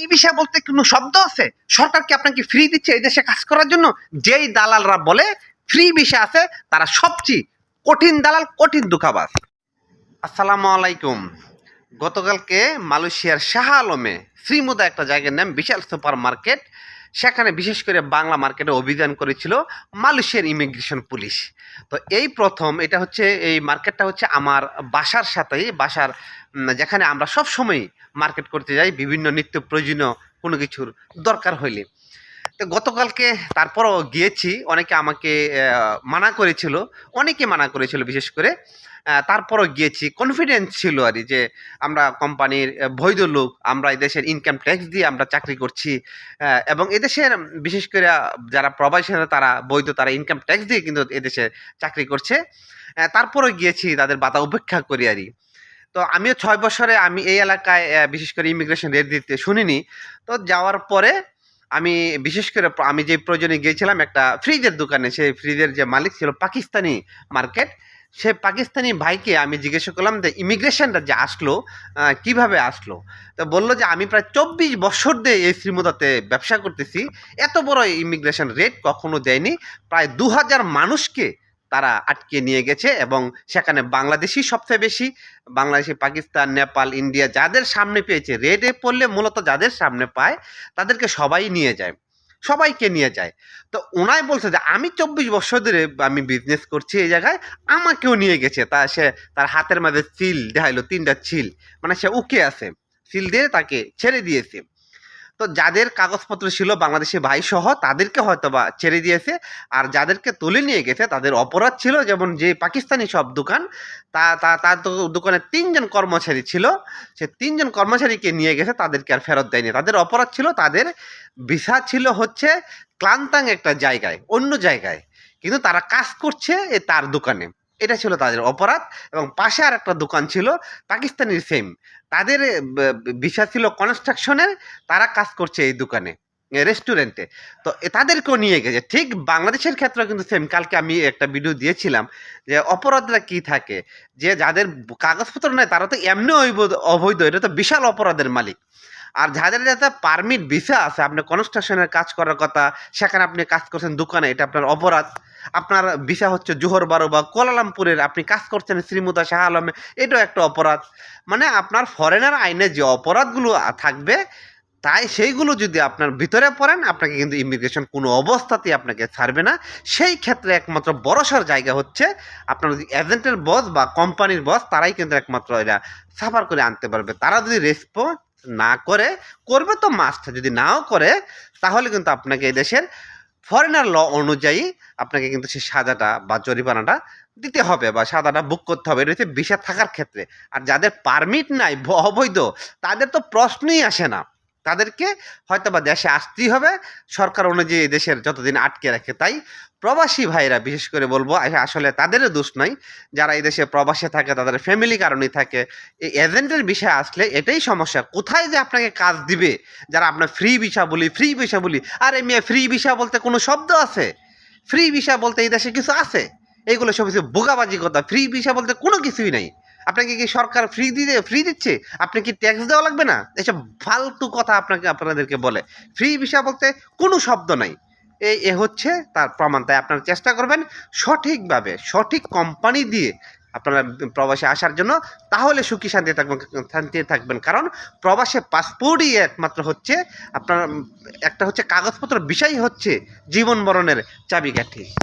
এই বিষয়ে বলতে কোনো শব্দ আছে? সরকার কি আপনাকে ফ্রি দিচ্ছে এই দেশে কাজ করার জন্য? যেই দালালরা বলে ফ্রি বিষয় আছে, তারা সবচেয়ে কঠিন দালাল কঠিন দুঃখাবাস আসসালামু আলাইকুম। গতকালকে মালয়েশিয়ার শাহ আলমে শ্রীমুদা একটা জায়গার নাম বিশাল সুপার মার্কেট, সেখানে বিশেষ করে বাংলা মার্কেটে অভিযান করেছিল মালয়েশিয়ার ইমিগ্রেশন পুলিশ। তো এই প্রথম, এটা হচ্ছে, এই মার্কেটটা হচ্ছে আমার বাসার সাথেই, বাসার যেখানে আমরা সব সময় মার্কেট করতে যাই, বিভিন্ন নিত্য প্রয়োজনীয় কোনো কিছুর দরকার হইলে। তো গতকালকে তারপরও গিয়েছি, অনেকে আমাকে মানা করেছিল, অনেকে মানা করেছিল বিশেষ করে। তারপরও গিয়েছি। কনফিডেন্স ছিল আর যে আমরা কোম্পানির বৈধ লোক, আমরা এদেশের ইনকাম ট্যাক্স দিয়ে আমরা চাকরি করছি। এবং এদেশের বিশেষ করে যারা প্রবাসী তারা বৈধ, তারা ইনকাম ট্যাক্স দিয়ে কিন্তু এদেশে চাকরি করছে। তারপরও গিয়েছি, তাদের বাধা উপেক্ষা করি আর কি। তো আমিও ছয় বছরে আমি এই এলাকায় বিশেষ করে ইমিগ্রেশন রেট দিতে শুনিনি। তো যাওয়ার পরে আমি বিশেষ করে আমি যে প্রয়োজনে গিয়েছিলাম একটা ফ্রিজের দোকানে, সেই ফ্রিজের যে মালিক ছিল পাকিস্তানি মার্কেট, সে পাকিস্তানি ভাইকে আমি জিজ্ঞেস করলাম যে ইমিগ্রেশনটা যে আসলো কীভাবে আসলো? তো বলল যে আমি প্রায় চব্বিশ বছর দিয়ে এই শ্রীমতাতে ব্যবসা করতেছি, এত বড় ইমিগ্রেশন রেট কখনো দেয়নি, প্রায় দু হাজার মানুষকে তারা আটকে নিয়ে গেছে এবং সেখানে বাংলাদেশি সবচেয়ে বেশি, বাংলাদেশি, পাকিস্তান, নেপাল, ইন্ডিয়া যাদের সামনে পেয়েছে, রেডে পড়লে মূলত যাদের সামনে পায়, তাদেরকে সবাই নিয়ে যায়, সবাইকে নিয়ে যায়। তো ওনাই বলছে যে, আমি চব্বিশ বছর ধরে আমি বিজনেস করছি এই জায়গায়, আমাকেও নিয়ে গেছে। তা সে, তার হাতের মাঝে চিল দেখাইলো, তিনটা চিল মানে সে উকে আছে চিল দিয়ে তাকে ছেড়ে দিয়েছে। তো যাদের কাগজপত্র ছিল বাংলাদেশি ভাই সহ তাদেরকে হয়তো বা ছেড়ে দিয়েছে। আর যাদেরকে তুলে নিয়ে গেছে, তাদের অপরাধ ছিল যেমন যে পাকিস্তানি সব দোকান, তা তা, তার দোকানে তিনজন কর্মচারী ছিল। সে তিনজন কর্মচারীকে নিয়ে গেছে, তাদেরকে আর ফেরত দেয়নি। তাদের অপরাধ ছিল, তাদের ভিসা ছিল হচ্ছে ক্লান্তাং একটা জায়গায়, অন্য জায়গায়। কিন্তু তারা কাজ করছে এ তার দোকানে। এটা ছিল তাদের অপরাধ এবং পাশে আর একটা দোকান ছিল পাকিস্তানির সেম। তাদের বিষয় ছিল কনস্ট্রাকশনের, তারা কাজ করছে এই দোকানে রেস্টুরেন্টে। তো তাদেরকেও নিয়ে গেছে। ঠিক বাংলাদেশের ক্ষেত্রে কিন্তু সেম। কালকে আমি একটা ভিডিও দিয়েছিলাম যে অপরাধরা কি থাকে, যে যাদের কাগজপত্র নেই, তারা তো এমনি অবৈধ। এটা তো বিশাল অপরাধের মালিক। আর যাদের যাতে পারমিট ভিসা আছে, আপনি কনস্ট্রাকশনের কাজ করার কথা, সেখানে আপনি কাজ করছেন দোকানে, এটা আপনার অপরাধ। আপনার ভিসা হচ্ছে জোহর বারো বা কোলালামপুরের আপনি কাজ করছেন শ্রীমুদা শাহ আলমে, এটাও একটা অপরাধ। মানে আপনার ফরেনার আইনে যে অপরাধগুলো থাকবে, তাই সেইগুলো যদি আপনার ভিতরে পড়েন, আপনাকে কিন্তু ইমিগ্রেশন কোনো অবস্থাতেই আপনাকে ছাড়বে না। সেই ক্ষেত্রে একমাত্র বড়সড় জায়গা হচ্ছে, আপনার যদি এজেন্টের বস বা কোম্পানির বস তারাই কিন্তু একমাত্র এটা সাফার করে আনতে পারবে। তারা যদি রেসপন্স না করে, করবে তো মাস্ট যদি নাও করে, তাহলে কিন্তু আপনাকে এই দেশের ফরেনার ল অনুযায়ী আপনাকে কিন্তু সেই সাজাটা বা জরিমানাটা দিতে হবে বা সাজাটা বুক করতে হবে। এটা হচ্ছে থাকার ক্ষেত্রে। আর যাদের পারমিট নাই, অবৈধ, তাদের তো প্রশ্নই আসে না। তাদেরকে হয়তো বা দেশে আসতেই হবে। সরকার অনুযায়ী দেশের যতদিন আটকে রাখে তাই প্রবাসী ভাইরা, বিশেষ করে বলব আসলে তাদেরও দোষ নয় যারা এই দেশে প্রবাসে থাকে, তাদের ফ্যামিলি কারণেই থাকে। এই এজেন্টের বিষয়ে আসলে এটাই সমস্যা। কোথায় যে আপনাকে কাজ দিবে? যারা আপনার ফ্রি ভিসা বলি ফ্রি ভিসা বলি, আরে মেয়ে ফ্রি ভিসা বলতে কোনো শব্দ আছে? ফ্রি ভিসা বলতে এই দেশে কিছু আছে? এইগুলো সব কিছু বোকাবাজি কথা। ফ্রি ভিসা বলতে কোনো কিছুই নাই। আপনাকে কি সরকার ফ্রি দিয়ে ফ্রি দিচ্ছে? আপনি কি ট্যাক্স দেওয়া লাগবে না? এসব ফালতু কথা আপনাকে, আপনাদেরকে বলে। ফ্রি ভিসা বলতে কোনো শব্দ নাই। এই, এ হচ্ছে তার প্রমাণ। তাই আপনারা চেষ্টা করবেন সঠিকভাবে, সঠিক কোম্পানি দিয়ে আপনারা প্রবাসে আসার জন্য। তাহলে সুখী শান্তি থাকবেন, শান্তিতে থাকবেন। কারণ প্রবাসে পাসপোর্টই একমাত্র হচ্ছে আপনার, একটা হচ্ছে কাগজপত্র বিষয় হচ্ছে জীবন মরণের চাবিকাঠি।